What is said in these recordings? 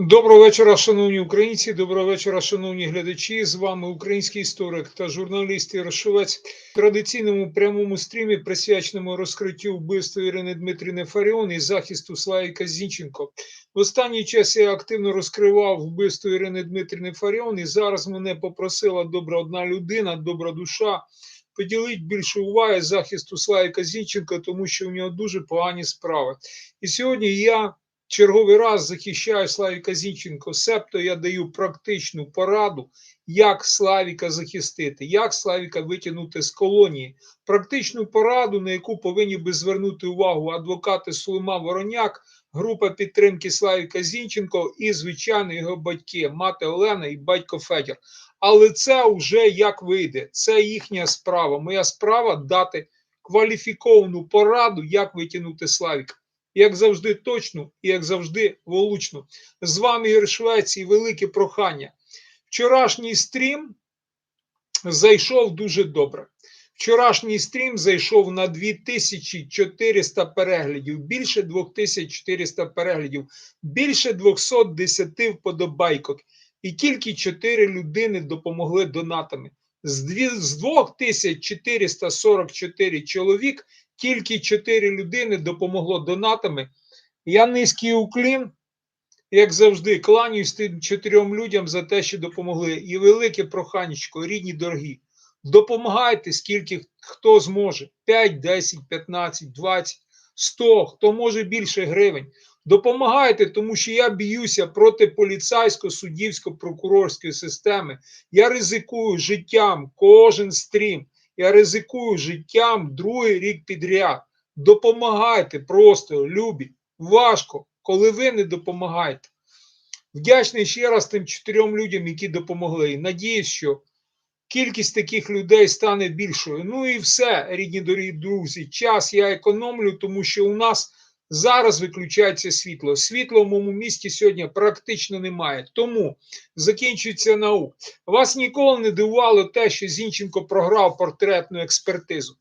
Доброго вечора, шановні українці. Доброго вечора, шановні глядачі. З вами український історик та журналіст Ярошовець. В традиційному прямому стрімі, присвяченому розкриттю вбивства Ірини Дмитрівни Фаріон і захисту Славіка Зінченко. В останній час я активно розкривав вбивство Ірини Дмитрівни Фаріон, і зараз мене попросила добра одна людина, добра душа. Поділить більше уваги захисту Славіка Зінченка, тому що у нього дуже погані справи. І сьогодні я черговий раз захищаю Славіка Зінченко, себто я даю практичну пораду, як Славіка захистити, як Славіка витягнути з колонії. Практичну пораду, на яку повинні би звернути увагу адвокати Сулима Вороняк, група підтримки Славіка Зінченко і, звичайно, його батьки, мати Олена і батько Федір. Але це вже як вийде, це їхня справа. Моя справа дати кваліфіковану пораду, як витягнути Славіка як завжди, точно і як завжди, влучно. З вами Ігор Швеції, велике прохання. Вчорашній стрім зайшов дуже добре. Вчорашній стрім зайшов на 2400 переглядів, більше 2400 переглядів, більше 210 вподобайкок. І тільки 4 людини допомогли донатами. З 2444 чоловік тільки 4 людини допомогло донатами. Я низький уклін, як завжди, кланяюсь тим чотирьом людям за те, що допомогли. І велике проханечко, рідні дорогі. Допомагайте, скільки хто зможе: 5, 10, 15, 20, 100, хто може більше гривень. Допомагайте, тому що я б'юся проти поліцейсько-суддівсько-прокурорської системи. Я ризикую життям кожен стрім. Я ризикую життям другий рік підряд. Допомагайте просто, любі. Важко, коли ви не допомагаєте. Вдячний ще раз тим чотирьом людям, які допомогли. І надіюсь, що кількість таких людей стане більшою. Ну і все, рідні дорогі друзі. Час я економлю, тому що у нас зараз виключається світло. Світла в моєму місті сьогодні практично немає. Тому закінчується наук. Вас ніколи не дивувало те, що Зінченко програв портретну експертизу.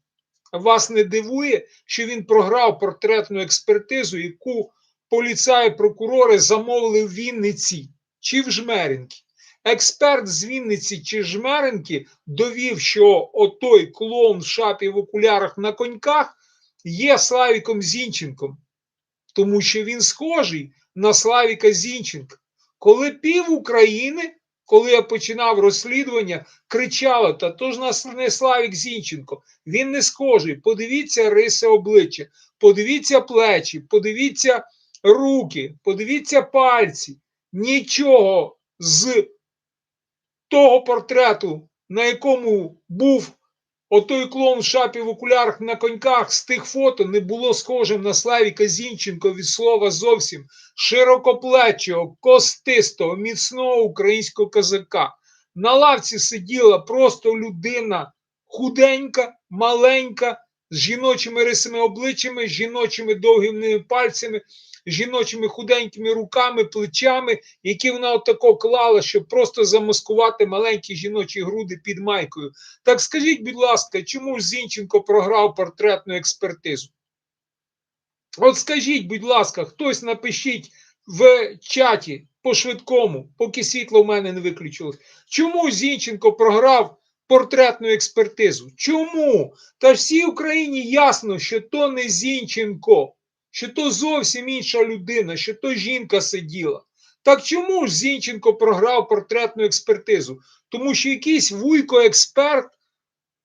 Вас не дивує, що він програв портретну експертизу, яку поліцаї прокурори замовили в Вінниці чи в Жмеринці. Експерт з Вінниці чи Жмеринки довів, що отой клоун в шапі в окулярах на коньках є Славіком Зінченком, тому що він схожий на Славіка Зінченка. Коли пів України, коли я починав розслідування, кричало: Та то ж нас не Славік Зінченко, він не схожий. Подивіться риси обличчя, подивіться плечі, подивіться руки, подивіться пальці. Нічого з того портрету, на якому був отой клоун в шапі в окулярах на коньках, з тих фото не було схожим на Славіка Зінченко від слова зовсім широкоплечого, костистого, міцного українського козака. На лавці сиділа просто людина худенька, маленька, з жіночими рисими обличчями, з жіночими довгими пальцями, жіночими худенькими руками, плечами, які вона отако клала, щоб просто замаскувати маленькі жіночі груди під майкою. Так скажіть, будь ласка, чому Зінченко програв портретну експертизу? От скажіть, будь ласка, хтось напишіть в чаті по швидкому, поки світло в мене не виключилось. Чому Зінченко програв портретну експертизу? Чому? Та всій Україні ясно, що то не Зінченко, що то зовсім інша людина, що то жінка сиділа. Так чому ж Зінченко програв портретну експертизу? Тому що якийсь вуйко-експерт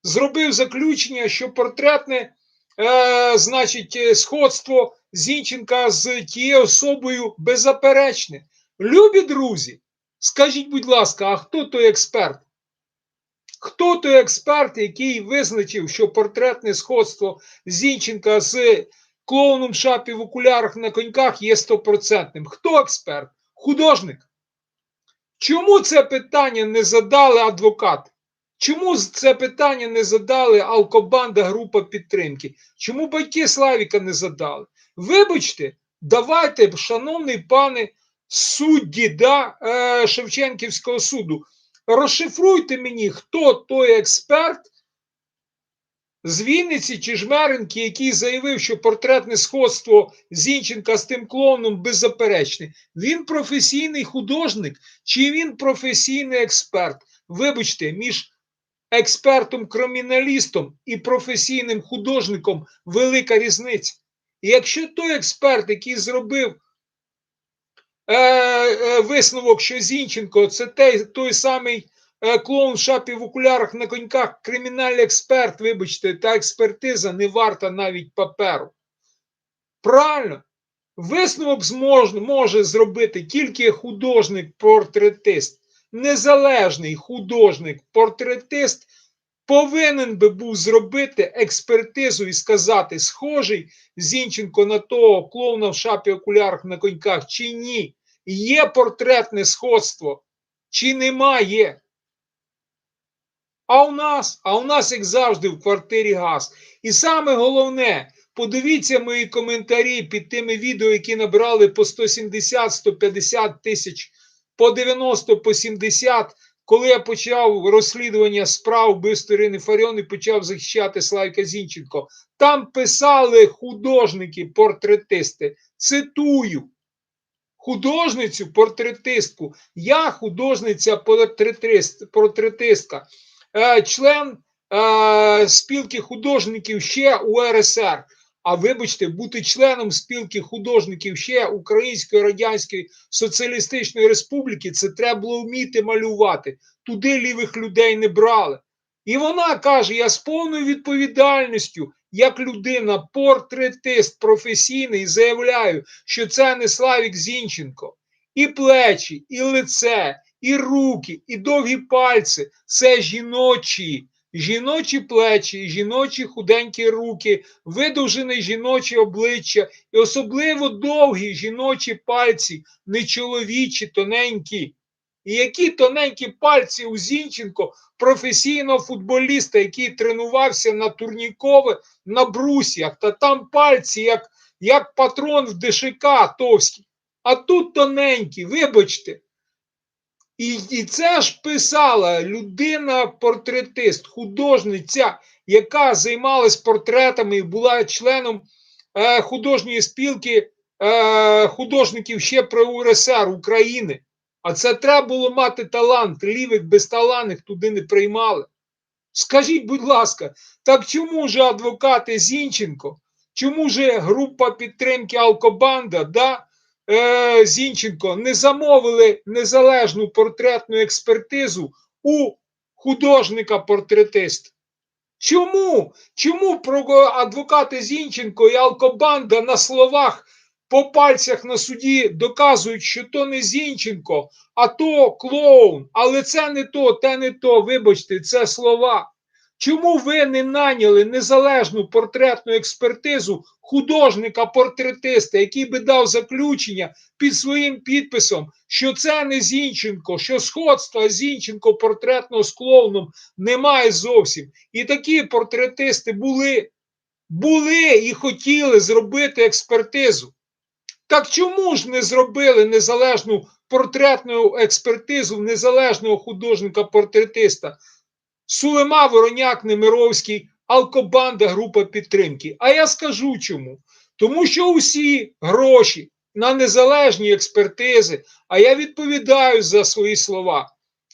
зробив заключення, що портретне е, значить, е, сходство Зінченка з тією особою беззаперечне. Любі друзі, скажіть, будь ласка, а хто той експерт? Хто той експерт, який визначив, що портретне сходство Зінченка з клоуном шапі в окулярах на коньках є стопроцентним? Хто експерт? Художник? Чому це питання не задали адвокати? Чому це питання не задали Алкобанда група підтримки? Чому батьки Славіка не задали? Вибачте, давайте, шановний пане судді да, е, Шевченківського суду, розшифруйте мені, хто той експерт, з Вінниці чи Жмеренки, який заявив, що портретне сходство Зінченка з тим клоуном беззаперечне. Він професійний художник чи він професійний експерт? Вибачте, між експертом-криміналістом і професійним художником велика різниця. І якщо той експерт, який зробив е, е, висновок, що Зінченко це той, той самий клоун в шапі в окулярах на коньках, кримінальний експерт, вибачте, та експертиза не варта навіть паперу. Правильно, висновок зможе, може зробити тільки художник-портретист, незалежний художник-портретист повинен би був зробити експертизу і сказати, схожий Зінченко на того клоуна в шапі окулярах на коньках чи ні. Є портретне сходство, чи немає. А у нас, а у нас, як завжди, в квартирі газ. І саме головне, подивіться мої коментарі під тими відео, які набрали по 170-150 тисяч, по 90, по 70 коли я почав розслідування справ вбивства Ірини Фаріон і почав захищати Славіка Зінченко, там писали художники, портретисти. Цитую. Художницю, портретистку. Я художниця портретист, портретистка, е, член е, спілки художників ще УРСР. А вибачте, бути членом спілки художників ще Української Радянської Соціалістичної Республіки, це треба було вміти малювати. Туди лівих людей не брали. І вона каже: я з повною відповідальністю, як людина, портретист професійний, заявляю, що це не Славік Зінченко. І плечі, і лице, і руки, і довгі пальці це жіночі. Жіночі плечі, жіночі худенькі руки, видовжене жіноче обличчя, і особливо довгі жіночі пальці, не чоловічі, тоненькі. І які тоненькі пальці у Зінченко, професійного футболіста, який тренувався на турнікове на брусях, та там пальці, як як патрон в ДШК товський. А тут тоненькі, вибачте. І і це ж писала людина-портретист, художниця, яка займалась портретами і була членом е, художньої спілки е, художників ще при УРСР України. А це треба було мати талант, лівих безталанних туди не приймали. Скажіть, будь ласка, так чому ж адвокати Зінченко, чому ж група підтримки Алкобанда? да, е, Зінченко не замовили незалежну портретну експертизу у художника-портретиста. Чому? Чому про адвокати Зінченко і Алкобанда на словах по пальцях на суді доказують, що то не Зінченко, а то клоун, але це не то, те не то, вибачте, це слова. Чому ви не наняли незалежну портретну експертизу художника-портретиста, який би дав заключення під своїм підписом, що це не Зінченко, що сходства Зінченко портретного з клоуном немає зовсім? І такі портретисти були, були і хотіли зробити експертизу. Так чому ж не зробили незалежну портретну експертизу незалежного художника-портретиста? Сулема Вороняк Немировський, Алкобанда, група підтримки. А я скажу чому. Тому що усі гроші на незалежні експертизи, а я відповідаю за свої слова.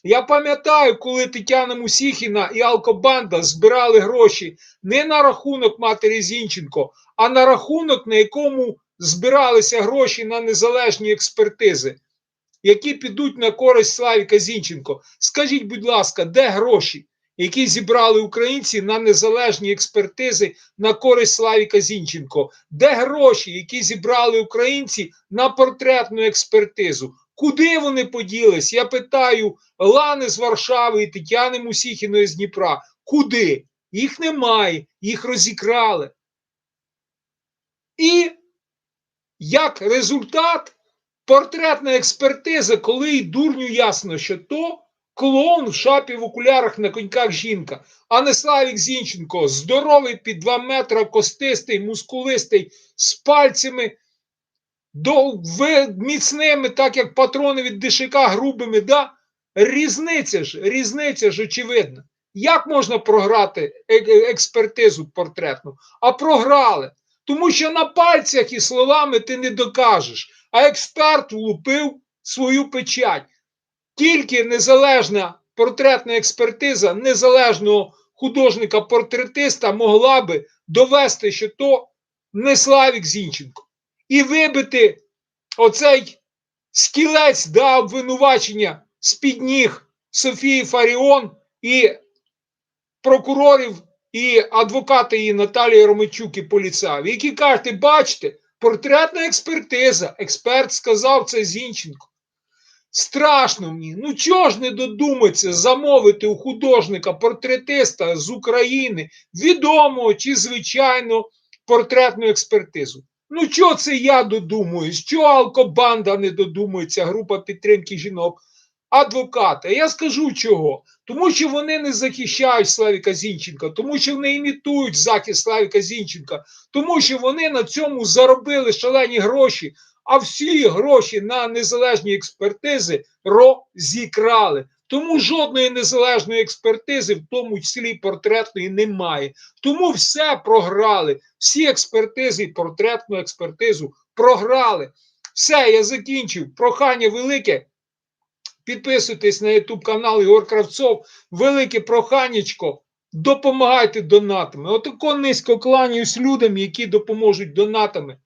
Я пам'ятаю, коли Тетяна Мусіхіна і Алкобанда збирали гроші не на рахунок матері Зінченко, а на рахунок, на якому збиралися гроші на незалежні експертизи, які підуть на користь Славіка Зінченко. Скажіть, будь ласка, де гроші? Які зібрали українці на незалежні експертизи на користь Славіка Зінченко. Де гроші, які зібрали українці на портретну експертизу? Куди вони поділись? Я питаю Лани з Варшави і Тетяни Мусіхіної з Дніпра. Куди? Їх немає, їх розікрали. І як результат, портретна експертиза, коли й дурню ясно, що то клоун в шапі в окулярах на коньках жінка, а не Славік Зінченко, здоровий під 2 метра, костистий, мускулистий, з пальцями до, міцними, так як патрони від дишика грубими. да? Різниця ж, різниця ж очевидна. Як можна програти експертизу портретну? А програли. Тому що на пальцях і словами ти не докажеш, а експерт влупив свою печать. Тільки незалежна портретна експертиза незалежного художника-портретиста могла би довести, що то не Славік Зінченко. І вибити оцей скілець да, обвинувачення з-під ніг Софії Фаріон і прокурорів і адвоката її Наталії Ромичук і поліцаїв, які кажуть, бачите, портретна експертиза, експерт сказав це Зінченко. Страшно мені. Ну чого ж не додуматься замовити у художника, портретиста з України, відомого чи звичайно портретну експертизу? Ну чого це я додумуюсь? Чого Алкобанда не додумується, група підтримки жінок? Адвокати. Я скажу чого. Тому що вони не захищають Славіка Зінченка, тому що вони імітують захист Славіка Зінченка, тому що вони на цьому заробили шалені гроші, а всі гроші на незалежні експертизи розікрали. Тому жодної незалежної експертизи, в тому числі портретної, немає. Тому все програли. Всі експертизи, портретну експертизу програли. Все, я закінчив. Прохання велике. Підписуйтесь на YouTube канал Ігор Кравцов. Велике проханнячко. Допомагайте донатами. Отако низько кланяюсь людям, які допоможуть донатами.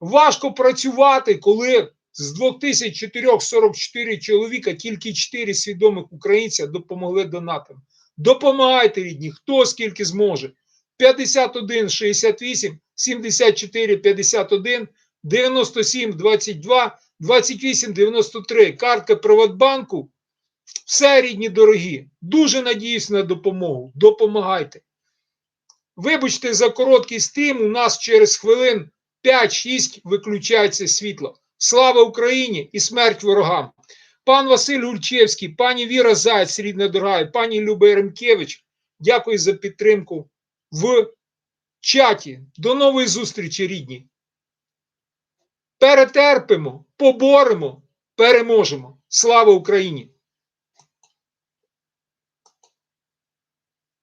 Важко працювати, коли з 2444 чоловіка тільки 4 свідомих українця допомогли донатам. Допомагайте рідні, хто скільки зможе. 51 68 74 51 97 22 28 93. Картка Приватбанку. Все рідні дорогі. Дуже надіюсь на допомогу. Допомагайте. Вибачте за короткий стрім. У нас через хвилин 5-6 виключається світло. Слава Україні і смерть ворогам! Пан Василь Гульчевський, пані Віра Зайць, рідна дорога, пані Люба Еремкевич, дякую за підтримку в чаті. До нової зустрічі, рідні. Перетерпимо, поборемо, переможемо. Слава Україні!